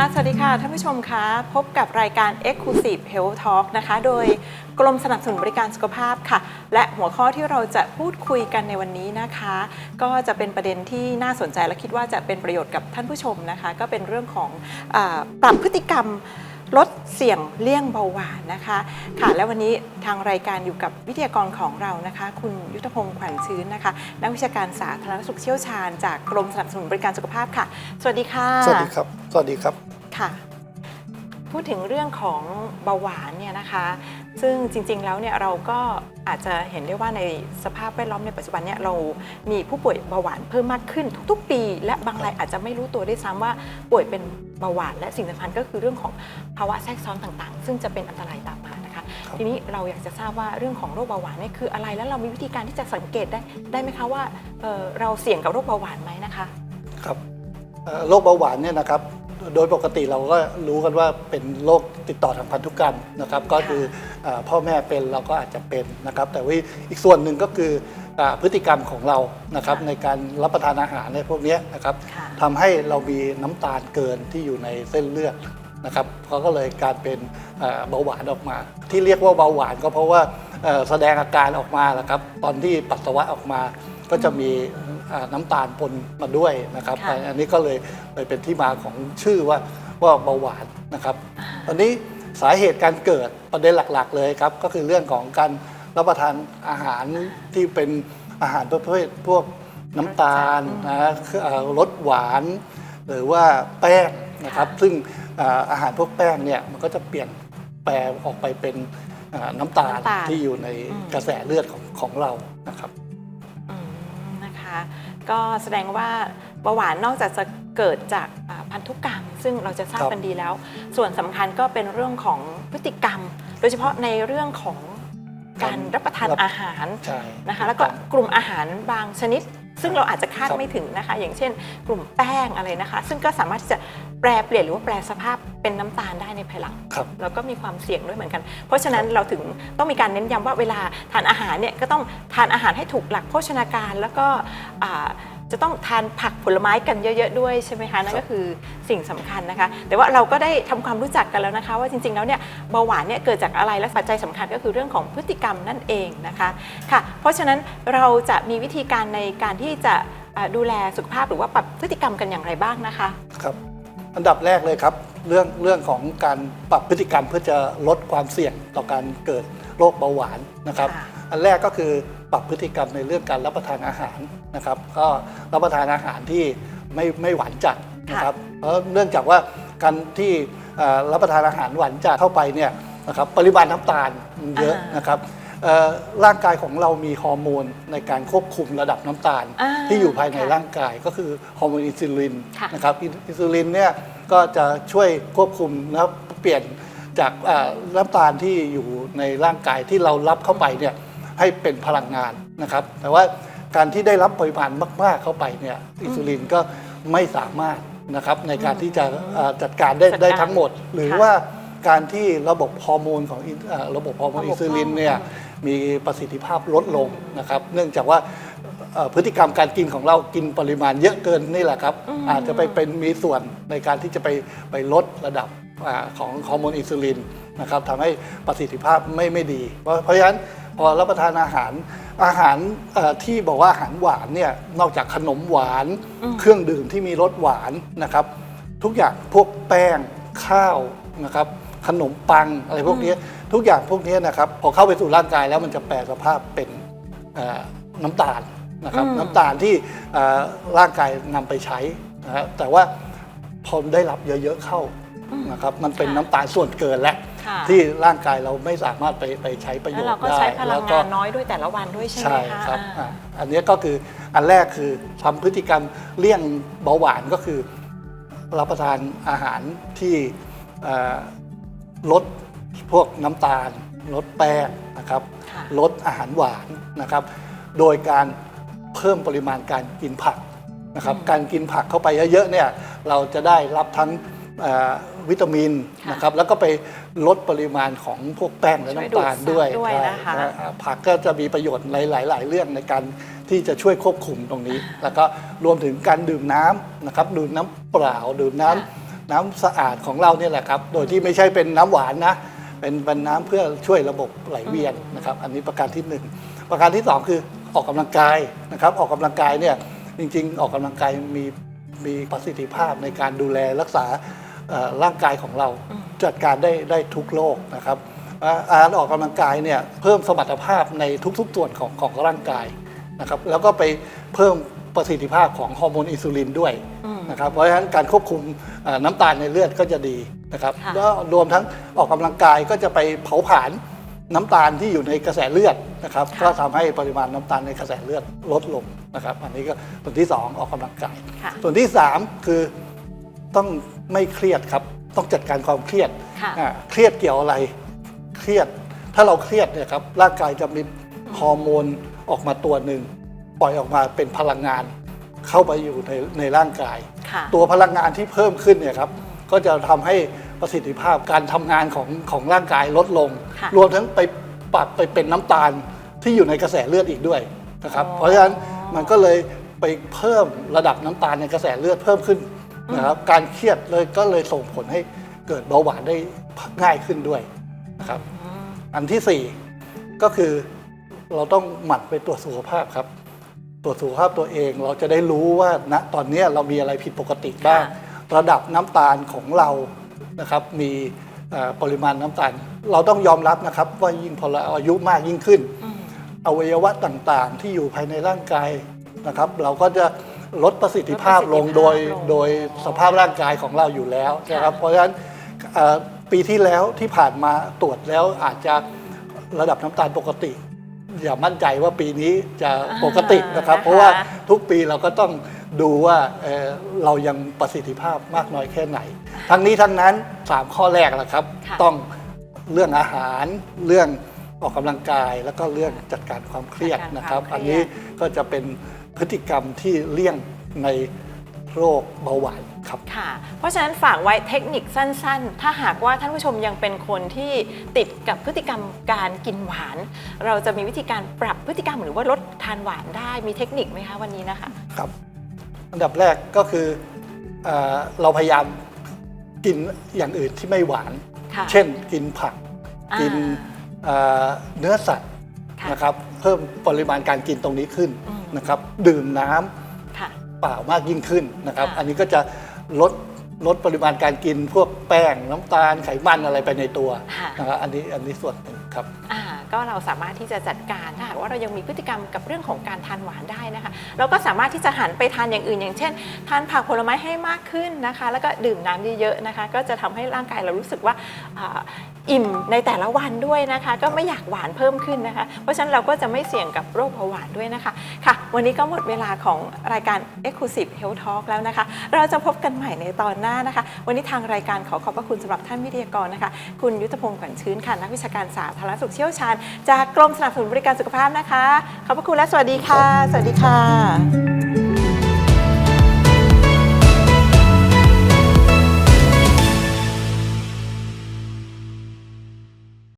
ค่ะสวัสดีค่ะท่านผู้ชมคะพบกับรายการ Exclusive Health Talk นะคะ โดยกรมสนับสนุนบริการสุขภาพค่ะ และหัวข้อที่เราจะพูดคุยกันในวันนี้นะคะ ก็จะเป็นประเด็นที่น่าสนใจและคิดว่าจะเป็นประโยชน์กับท่านผู้ชมนะคะ ก็เป็นเรื่องของอปรับพฤติกรรมลดเสี่ยงเลี่ยงเบาหวานนะคะ ค่ะและวันนี้ทางรายการอยู่กับวิทยากรของเรานะคะ คุณยุทธพงศ์ขวัญชื้นนะคะ นักวิชาการสาธารณสุขเชี่ยวชาญ จากกรมสนับสนุนบริการสุขภาพค่ะ สวัสดีค่ะ สวัสดีครับ สวัสดีครับ ค่ะพูดถึงเรื่องของเบาหวานเนี่ยนะคะ ซึ่งจริงๆ แล้วเนี่ยเราก็อาจจะเห็นได้ว่าในสภาพแวดล้อมในปัจจุบันเนี่ยเรามีผู้ป่วยเบาหวานเพิ่มมากขึ้นทุกๆ ปี และบางรายอาจจะไม่รู้ตัวด้วยซ้ำว่าป่วยเป็นเบาหวาน และสิ่งสำคัญก็คือเรื่องของภาวะแทรกซ้อนต่างๆ ซึ่งจะเป็นอันตรายตามมานะคะครับทีนี้เราอยากจะทราบว่าเรื่องของโรคเบาหวานเนี่ยคืออะไรแล้วเรามีวิธีการที่จะสังเกตได้ได้ไหมคะว่าเอ่อเราเสี่ยงกับโรคเบาหวานไหมนะคะ ครับเอ่อโรคเบาหวานเนี่ยนะครับ โดยปกติเราก็รู้กันว่าเป็นโรคติดต่อทางพันธุกรรมนะครับ ก็คือเอ่อพ่อแม่เป็นเราก็อาจจะเป็นนะครับ แต่ว่าอีกส่วนหนึ่งก็คืออ่าพฤติกรรมของเรานะครับค่ะในการรับประทานอาหารในพวกเนี้ยนะครับค่ะทำให้เรามีน้ำตาลเกินที่อยู่ในเส้นเลือดนะครับเขาก็เลยการเป็นเอ่อเบาหวานออกมา ที่เรียกว่าเบาหวานก็เพราะว่าเอ่อแสดงอาการออกมาแหละครับตอนที่ปัสสาวะออกมาก็จะมีเอ่อ น้ำตาลปนมาด้วยนะครับค่ะอันนี้ก็เลยเลยเป็นที่มาของชื่อว่าว่าเบาหวานนะครับ ตอนนี้สาเหตุการเกิดประเด็นหลักๆ เลยครับ ก็คือเรื่องของการรับประทานอาหารที่เป็นอาหารประเภทพวกน้ำตาลนะคือเอ่อรสหวาน หรือว่าแป้งนะครับ ซึ่งเอ่ออาหารพวกแป้งเนี่ยมันก็จะเปลี่ยนแปลออกไปเป็นเอ่อน้ำตาลน้ำตาลที่อยู่ในอืมกระแสเลือดของของเรานะครับอืมนะคะ ก็แสดงว่าเบาหวานนอกจากจะเกิดจากอ่าพันธุกรรม ซึ่งเราจะทราบครับกันดีแล้ว ส่วนสำคัญก็เป็นเรื่องของพฤติกรรม โดยเฉพาะในเรื่องของการรับประทานรับอาหารใช่นะคะแล้วก็กลุ่มอาหารบางชนิด ซึ่งเราอาจจะคาดครับไม่ถึงนะคะ อย่างเช่น กลุ่มแป้งอะไรนะคะ ซึ่งก็สามารถที่จะแปรเปลี่ยนหรือว่าแปรสภาพเป็นน้ำตาลได้ในภายหลังครับแล้วก็มีความเสี่ยงด้วยเหมือนกัน เพราะฉะนั้นเราถึงต้องมีการเน้นย้ำว่าเวลาทานอาหารเนี่ยก็ต้องทานอาหารให้ถูกหลักโภชนาการแล้วก็อ่า จะต้องทานผักผลไม้กันเยอะ ๆ ด้วยใช่ไหมคะนั่นก็คือสิ่งสำคัญนะคะ แต่ว่าเราก็ได้ทำความรู้จักกันแล้วนะคะ ว่าจริงๆแล้วเนี่ยเบาหวานเนี่ยเกิดจากอะไรและปัจจัยสำคัญก็คือเรื่องของพฤติกรรมนั่นเองนะคะค่ะ เพราะฉะนั้นเราจะมีวิธีการในการที่จะอ่าดูแลสุขภาพหรือว่าปรับพฤติกรรมกันอย่างไรบ้างนะคะครับอันดับแรกเลยครับเรื่องเรื่องของการปรับพฤติกรรมเพื่อจะลดความเสี่ยงต่อการเกิดโรคเบาหวานนะครับค่ะอันแรกก็คือ ปรับพฤติกรรมในเรื่องการรับประทานอาหารนะครับ ก็รับประทานอาหารที่ไม่ไม่หวานจัดนะครับเพราะเนื่องจากว่าการที่เอ่อรับประทานอาหารหวานจัดเข้าไปเนี่ยนะครับปริมาณน้ำตาลมันเยอะอ่านนะครับเอ่อร่างกายของเรามีฮอร์โมนในการควบคุมระดับน้ำตาลอ่าที่อยู่ภายในค่ะร่างกายก็คือฮอร์โมนอินซูลินค่ะนะครับอินอินซูลินเนี่ยก็จะช่วยควบคุมนะครับเปลี่ยนจากเอ่อน้ำตาลที่อยู่ในร่างกายที่เรารับเข้าไปเนี่ย ให้เป็นพลังงานนะครับ แต่ว่าการที่ได้รับปริมาณมาก ๆ เข้าไปเนี่ยอินซูลินก็ไม่สามารถนะครับในการที่จะเอ่อจัดการได้จัดการได้ทั้งหมด หรือค่ะว่าการที่ระบบฮอร์โมนของอินเอ่อระบบฮอร์โมนระบบอินซูลินเนี่ยฮอร์โมมีประสิทธิภาพลดลงนะครับ เนื่องจากว่าเอ่อพฤติกรรมการกินของเรากินปริมาณเยอะเกินนี่แหละครับอืมอาจจะไปเป็นมีส่วนในการที่จะไปไปลดระดับอาของฮอร์โมนอินซูลินนะครับทำให้ประสิทธิภาพไม่ไม่ดี เพราะเพราะฉะนั้น พอรับประทานอาหารอาหารเอ่อที่บอกว่าอาหารหวานเนี่ยนอกจากขนมหวาน เครื่องดื่มที่มีรสหวานนะครับ ทุกอย่างพวกแป้งข้าวนะครับ ขนมปังอะไรพวกนี้ทุกอย่างพวกนี้นะครับพอเข้าไปสู่ร่างกายแล้วมันจะแปลสภาพเป็นเอ่อน้ำตาลนะครับอืมน้ำตาลที่เอ่อร่างกายนำไปใช้นะฮะแต่ว่าพอได้รับเยอะๆเข้านะครับมันเป็นค่ะน้ำตาลส่วนเกินแล้ว ค่ะที่ร่างกายเราไม่สามารถไปไปใช้ประโยแล้วชเราน์ก็ได้ใช้พลังแล้วก็งานน้อยด้วยแต่ละวันด้วยใช่ไหมใช่คะครับอ่าอะอันนี้ก็คืออันแรกคือทำพฤติกรรมเลี่ยงเบาหวานก็คือ รับประทานอาหารที่เอ่อลดพวกน้ำตาลลดแป้งนะครับ ค่ะลดอาหารหวานนะครับ โดยการเพิ่มปริมาณการกินผักนะครับ การกินผักเข้าไปเยอะๆเนี่ยเราจะได้รับทั้งเอ่อ วิตามินค่ะนะครับแล้วก็ไปลดปริมาณของพวกแป้งและช่วยน้ำตาลดูดซับด้วยด้วยใช่นะคะนะผักก็จะมีประโยชน์ในหลาย ๆ เรื่องในการที่จะช่วยควบคุมตรงนี้ แล้วก็รวมถึงการดื่มน้ำนะครับดื่มน้ำเปล่าดื่มน้ำน้ำสะอาดของเราเนี่ยแหละครับ โดยที่ไม่ใช่เป็นน้ำหวานนะเป็นเป็นน้ำเพื่อช่วยระบบไหลเวียนนะครับ อันนี้ประการที่หนึ่งประการที่สองคือออกกำลังกายนะครับ ออกกำลังกายเนี่ยจริง ๆ ออกกำลังกายมีมีประสิทธิภาพในการดูแลรักษาเอ่อ ร่างกายของเราจัดการได้ได้ทุกโรคนะครับอ่าการออกกำลังกายเนี่ยเพิ่มสมรรถภาพในทุกๆส่วนของของร่างกายนะครับแล้วก็ไปเพิ่มประสิทธิภาพของฮอร์โมนอินซูลินด้วยนะครับเพราะฉะนั้นการควบคุมเอ่อน้ำตาลในเลือดก็จะดีนะครับค่ะแล้วรวมทั้งออกกำลังกายก็จะไปเผาผลาญน้ำตาลที่อยู่ในกระแสเลือดนะครับค่ะก็ทำให้ปริมาณน้ำตาลในกระแสเลือดลดลงนะครับ อันนี้ก็ส่วนที่สองออกกำลังกายค่ะส่วนที่สามคือต้อง ไม่เครียดครับ ต้องจัดการความเครียดค่ะอ่าเครียดเกี่ยวอะไร เครียด ถ้าเราเครียดเนี่ยครับร่างกายจะมีฮอร์โมนออกมาตัวหนึ่งปล่อยออกมาเป็นพลังงานเข้าไปอยู่ในในร่างกายค่ะตัวพลังงานที่เพิ่มขึ้นเนี่ยครับก็จะทำให้ประสิทธิภาพการทำงานของของร่างกายลดลงค่ะรวมทั้งไปปรับไปเป็นน้ำตาลที่อยู่ในกระแสเลือดอีกด้วยนะครับอ๋อเพราะฉะนั้นมันก็เลยไปเพิ่มระดับน้ำตาลในกระแสเลือดเพิ่มขึ้น นะครับการเครียดเลยก็เลยส่งผลให้เกิดเบาหวานได้ง่ายขึ้นด้วยนะครับอันที่สี่ก็คือเราต้องหมั่นไปตรวจสุขภาพครับ ตรวจสุขภาพตัวเองเราจะได้รู้ว่าณตอนเนี้ยเรามีอะไรผิดปกติบ้างค่ะระดับน้ำตาลของเรานะครับ มีเอ่อปริมาณน้ำตาล เราต้องยอมรับนะครับ ว่ายิ่งพอเราอายุมากยิ่งขึ้น อวัยวะต่างๆ ที่อยู่ภายในร่างกายนะครับ เราก็จะ ลดประสิทธิภาพลงลดประสิทธิภาพโดยลงโดยสภาพร่างกายของเราอยู่แล้วนะครับค่ะเพราะฉะนั้นเอ่อปีที่แล้วที่ผ่านมาตรวจแล้วอาจจะระดับน้ำตาลปกติ อย่ามั่นใจว่าปีนี้จะปกตินะครับอ่านะคะเพราะว่าทุกปีเราก็ต้องดูว่าเอ่อเรายังประสิทธิภาพมากน้อยแค่ไหน ทั้งนี้ทั้งนั้น 3 ข้อแรกแหละครับค่ะต้องเรื่องอาหารเรื่องออกกำลังกายแล้วก็เรื่องจัดการความเครียดนะครับจัดการความเครียดอันนี้ก็จะเป็น พฤติกรรมที่เลี่ยงในโรคเบาหวานครับค่ะ เพราะฉะนั้นฝากไว้เทคนิคสั้นๆ ถ้าหากว่าท่านผู้ชมยังเป็นคนที่ติดกับพฤติกรรมการกินหวาน เราจะมีวิธีการปรับพฤติกรรมหรือว่าลดทานหวานได้มีเทคนิคไหมคะวันนี้นะคะครับอันดับแรกก็คือเออเราพยายามกินอย่างอื่นที่ไม่หวาน ค่ะ เช่นกินผัก อ่ากินเอ่อเนื้อสัตว์ค่ะ นะครับเพิ่มปริมาณการกินตรงนี้ขึ้น อืม นะครับดื่มน้ำค่ะเปล่ามากยิ่งขึ้นนะครับค่ะอันนี้ก็จะลดลดปริมาณการกินพวกแป้งน้ำตาลไขมันอะไรไปในตัวค่ะนะครับอันนี้อันนี้ส่วนหนึ่งครับอ่า ก็เราสามารถที่จะจัดการถ้าหากว่าเรายังมีพฤติกรรมกับเรื่องของการทานหวานได้นะคะ เราก็สามารถที่จะหันไปทานอย่างอื่น อย่างเช่น ทานผักผลไม้ให้มากขึ้นนะคะ แล้วก็ดื่มน้ำเยอะๆนะคะ ก็จะทำให้ร่างกายเรารู้สึกว่าอ่าอิ่มในแต่ละวันด้วยนะคะ ก็ไม่อยากหวานเพิ่มขึ้นนะคะ เพราะฉะนั้นเราก็จะไม่เสี่ยงกับโรคเบาหวานด้วยนะคะค่ะ วันนี้ก็หมดเวลาของรายการ Exclusive Health Talk แล้วนะคะ เราจะพบกันใหม่ในตอนหน้านะคะ วันนี้ทางรายการขอขอบพระคุณสำหรับท่านวิทยากรนะคะ คุณยุทธพงศ์ขวัญชื้นค่ะ นักวิชาการสาธารณสุขเชี่ยวชาญจากกรมสนับสนุนบริการสุขภาพนะคะ ขอบพระคุณและสวัสดีค่ะ สวัสดีค่ะ